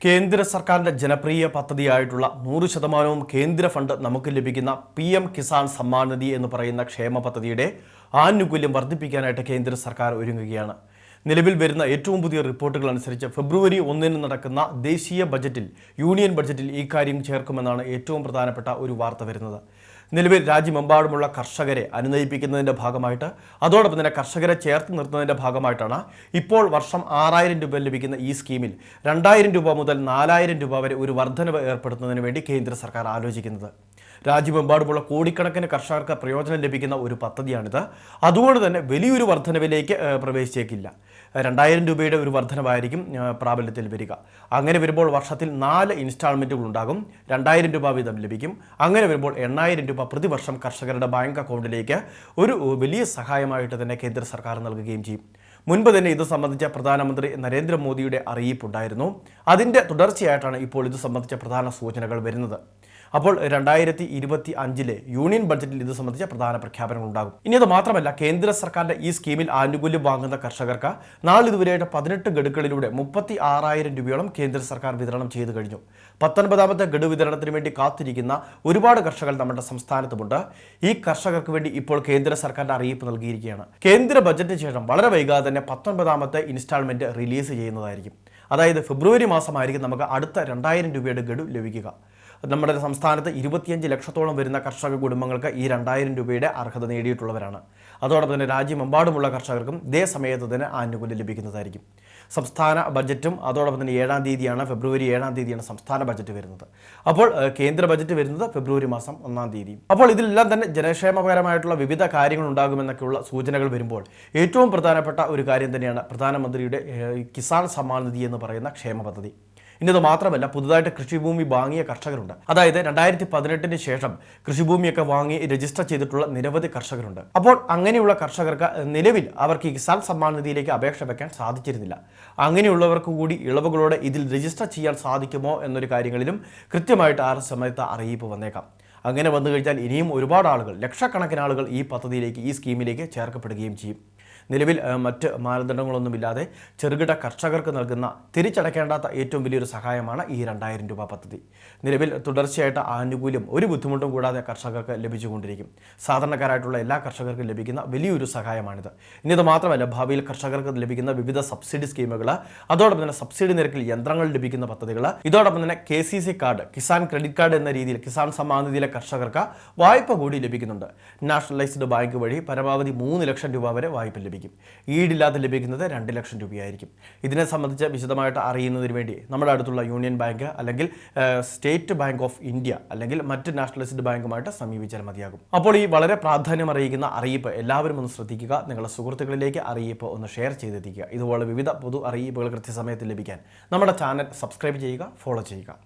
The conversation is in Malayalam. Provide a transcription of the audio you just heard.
കേന്ദ്ര സർക്കാരിന്റെ ജനപ്രിയ പദ്ധതിയായിട്ടുള്ള നൂറ് ശതമാനവും കേന്ദ്ര ഫണ്ട് നമുക്ക് ലഭിക്കുന്ന പി എം കിസാൻ സമ്മാൻ നിധി എന്ന് പറയുന്ന ക്ഷേമ പദ്ധതിയുടെ ആനുകൂല്യം വർദ്ധിപ്പിക്കാനായിട്ട് കേന്ദ്ര സർക്കാർ ഒരുങ്ങുകയാണ്. നിലവിൽ വരുന്ന ഏറ്റവും പുതിയ റിപ്പോർട്ടുകൾ അനുസരിച്ച് ഫെബ്രുവരി ഒന്നിന് നടക്കുന്ന ദേശീയ ബജറ്റിൽ യൂണിയൻ ബജറ്റിൽ ഈ കാര്യം ചേർക്കുമെന്നാണ് ഏറ്റവും പ്രധാനപ്പെട്ട ഒരു വാർത്ത വരുന്നത്. നിലവിൽ രാജ്യമെമ്പാടുമുള്ള കർഷകരെ അനുനയിപ്പിക്കുന്നതിന്റെ ഭാഗമായിട്ട് അതോടൊപ്പം തന്നെ കർഷകരെ ചേർത്ത് നിർത്തുന്നതിന്റെ ഭാഗമായിട്ടാണ് ഇപ്പോൾ വർഷം ആറായിരം രൂപ ലഭിക്കുന്ന ഈ സ്കീമിൽ രണ്ടായിരം രൂപ മുതൽ നാലായിരം രൂപ വരെ ഒരു വർധനവ് ഏർപ്പെടുത്തുന്നതിന് വേണ്ടി കേന്ദ്ര സർക്കാർ ആലോചിക്കുന്നത്. രാജ്യമെമ്പാടുമുള്ള കോടിക്കണക്കിന് കർഷകർക്ക് പ്രയോജനം ലഭിക്കുന്ന ഒരു പദ്ധതിയാണിത്. അതുകൊണ്ട് തന്നെ വലിയൊരു വർധനവിലേക്ക് പ്രവേശിച്ചേക്കില്ല. രണ്ടായിരം രൂപയുടെ ഒരു വർധനവായിരിക്കും പ്രാബല്യത്തിൽ വരിക. അങ്ങനെ വരുമ്പോൾ വർഷത്തിൽ നാല് ഇൻസ്റ്റാൾമെന്റുകൾ ഉണ്ടാകും. രണ്ടായിരം രൂപ വീതം ലഭിക്കും. അങ്ങനെ വരുമ്പോൾ എണ്ണായിരം രൂപ പ്രതിവർഷം കർഷകരുടെ ബാങ്ക് അക്കൗണ്ടിലേക്ക് ഒരു വലിയ സഹായമായിട്ട് തന്നെ കേന്ദ്ര സർക്കാർ നൽകുകയും ചെയ്യും. മുൻപ് തന്നെ ഇത് സംബന്ധിച്ച പ്രധാനമന്ത്രി നരേന്ദ്രമോദിയുടെ അറിയിപ്പുണ്ടായിരുന്നു. അതിന്റെ തുടർച്ചയായിട്ടാണ് ഇപ്പോൾ ഇത് സംബന്ധിച്ച പ്രധാന സൂചനകൾ വരുന്നത്. അപ്പോൾ രണ്ടായിരത്തി ഇരുപത്തി അഞ്ചിലെ യൂണിയൻ ബഡ്ജറ്റിൽ ഇത് സംബന്ധിച്ച പ്രധാന പ്രഖ്യാപനങ്ങൾ ഉണ്ടാകും ഇനി അത് മാത്രമല്ല കേന്ദ്ര സർക്കാരിന്റെ ഈ സ്കീമിൽ ആനുകൂല്യം വാങ്ങുന്ന കർഷകർക്ക് നാളിതുവരെയായിട്ട് പതിനെട്ട് ഗഡുക്കളിലൂടെ മുപ്പത്തി ആറായിരം രൂപയോളം കേന്ദ്ര സർക്കാർ വിതരണം ചെയ്തു കഴിഞ്ഞു. പത്തൊൻപതാമത്തെ ഗഡു വിതരണത്തിന് വേണ്ടി കാത്തിരിക്കുന്ന ഒരുപാട് കർഷകർ നമ്മുടെ സംസ്ഥാനത്തുമുണ്ട്. ഈ കർഷകർക്ക് വേണ്ടി ഇപ്പോൾ കേന്ദ്ര സർക്കാരിന്റെ അറിയിപ്പ് നൽകിയിരിക്കുകയാണ്. കേന്ദ്ര ബജറ്റിന് ശേഷം വളരെ വൈകാതെ തന്നെ പത്തൊൻപതാമത്തെ ഇൻസ്റ്റാൾമെന്റ് റിലീസ് ചെയ്യുന്നതായിരിക്കും. അതായത് ഫെബ്രുവരി മാസമായിരിക്കും നമുക്ക് അടുത്ത രണ്ടായിരം രൂപയുടെ ഗഡു ലഭിക്കുക. നമ്മുടെ സംസ്ഥാനത്ത് ഇരുപത്തിയഞ്ച് ലക്ഷത്തോളം വരുന്ന കർഷക കുടുംബങ്ങൾക്ക് ഈ രണ്ടായിരം രൂപയുടെ അർഹത നേടിയിട്ടുള്ളവരാണ്. അതോടൊപ്പം തന്നെ രാജ്യമെമ്പാടുമുള്ള കർഷകർക്കും ഇതേ സമയത്ത് തന്നെ ആനുകൂല്യം ലഭിക്കുന്നതായിരിക്കും. സംസ്ഥാന ബജറ്റും അതോടൊപ്പം തന്നെ ഏഴാം തീയതിയാണ് ഫെബ്രുവരി ഏഴാം തീയതിയാണ് സംസ്ഥാന ബജറ്റ് വരുന്നത്. അപ്പോൾ കേന്ദ്ര ബജറ്റ് വരുന്നത് ഫെബ്രുവരി മാസം ഒന്നാം തീയതി. അപ്പോൾ ഇതിലെല്ലാം തന്നെ ജനക്ഷേമപരമായിട്ടുള്ള വിവിധ കാര്യങ്ങൾ ഉണ്ടാകുമെന്നൊക്കെയുള്ള സൂചനകൾ വരുമ്പോൾ ഏറ്റവും പ്രധാനപ്പെട്ട ഒരു കാര്യം തന്നെയാണ് പ്രധാനമന്ത്രിയുടെ കിസാൻ സമ്മാൻ നിധി എന്ന് പറയുന്ന ക്ഷേമ പദ്ധതി. ഇനി മാത്രമല്ല പുതുതായിട്ട് കൃഷിഭൂമി വാങ്ങിയ കർഷകരുണ്ട്. അതായത് രണ്ടായിരത്തി പതിനെട്ടിന് ശേഷം കൃഷിഭൂമിയൊക്കെ വാങ്ങി രജിസ്റ്റർ ചെയ്തിട്ടുള്ള നിരവധി കർഷകരുണ്ട്. അപ്പോൾ അങ്ങനെയുള്ള കർഷകർക്ക് നിലവിൽ അവർക്ക് ഈ കിസാൻ സമ്മാൻ നിധിയിലേക്ക് അപേക്ഷ വെക്കാൻ സാധിച്ചിരുന്നില്ല. അങ്ങനെയുള്ളവർക്ക് കൂടി ഇളവുകളോടെ ഇതിൽ രജിസ്റ്റർ ചെയ്യാൻ സാധിക്കുമോ എന്നൊരു കാര്യങ്ങളിലും കൃത്യമായിട്ട് ആ സമയത്ത് അറിയിപ്പ് വന്നേക്കാം. അങ്ങനെ വന്നു കഴിഞ്ഞാൽ ഇനിയും ഒരുപാട് ആളുകൾ ലക്ഷക്കണക്കിന് ആളുകൾ ഈ പദ്ധതിയിലേക്ക് ഈ സ്കീമിലേക്ക് ചേർക്കപ്പെടുകയും ചെയ്യും. നിലവിൽ മറ്റ് മാനദണ്ഡങ്ങളൊന്നുമില്ലാതെ ചെറുകിട കർഷകർക്ക് നൽകുന്ന തിരിച്ചടയ്ക്കേണ്ടാത്ത ഏറ്റവും വലിയൊരു സഹായമാണ് ഈ രണ്ടായിരം രൂപ പദ്ധതി. നിലവിൽ തുടർച്ചയായിട്ട് ആനുകൂല്യം ഒരു ബുദ്ധിമുട്ടും കൂടാതെ കർഷകർക്ക് ലഭിച്ചുകൊണ്ടിരിക്കും. സാധാരണക്കാരായിട്ടുള്ള എല്ലാ കർഷകർക്കും ലഭിക്കുന്ന വലിയൊരു സഹായമാണിത്. ഇനി ഇത് മാത്രമല്ല ഭാവിയിൽ കർഷകർക്ക് ലഭിക്കുന്ന വിവിധ സബ്സിഡി സ്കീമുകൾ അതോടൊപ്പം തന്നെ സബ്സിഡി നിരക്കിൽ യന്ത്രങ്ങൾ ലഭിക്കുന്ന പദ്ധതികൾ ഇതോടൊപ്പം തന്നെ K C C card Kisan credit card എന്ന രീതിയിൽ കിസാൻ സമ്മാൻ നിധിയിലെ കർഷകർക്ക് വായ്പ കൂടി ലഭിക്കുന്നുണ്ട്. നാഷണലൈസ്ഡ് ബാങ്ക് വഴി പരമാവധി മൂന്ന് ലക്ഷം രൂപ വരെ വായ്പ ലഭിക്കും. ഈടില്ലാതെ ലഭിക്കുന്നത് രണ്ട് ലക്ഷം രൂപയായിരിക്കും. ഇതിനെ സംബന്ധിച്ച് വിശദമായിട്ട് അറിയുന്നതിന് വേണ്ടി നമ്മുടെ അടുത്തുള്ള യൂണിയൻ ബാങ്ക് അല്ലെങ്കിൽ സ്റ്റേറ്റ് ബാങ്ക് ഓഫ് ഇന്ത്യ അല്ലെങ്കിൽ മറ്റ് നാഷണലൈസ്ഡ് ബാങ്കുമായിട്ട് സമീപിച്ചാൽ മതിയാകും. അപ്പോൾ ഈ വളരെ പ്രാധാന്യം അറിയിക്കുന്ന അറിയിപ്പ് എല്ലാവരും ഒന്ന് ശ്രദ്ധിക്കുക. നിങ്ങളുടെ സുഹൃത്തുക്കളിലേക്ക് അറിയിപ്പ് ഒന്ന് ഷെയർ ചെയ്തെത്തിക്കുക. ഇതുപോലെ വിവിധ പൊതു അറിയിപ്പുകൾ കൃത്യസമയത്ത് ലഭിക്കാൻ നമ്മുടെ ചാനൽ സബ്സ്ക്രൈബ് ചെയ്യുക ഫോളോ ചെയ്യുക.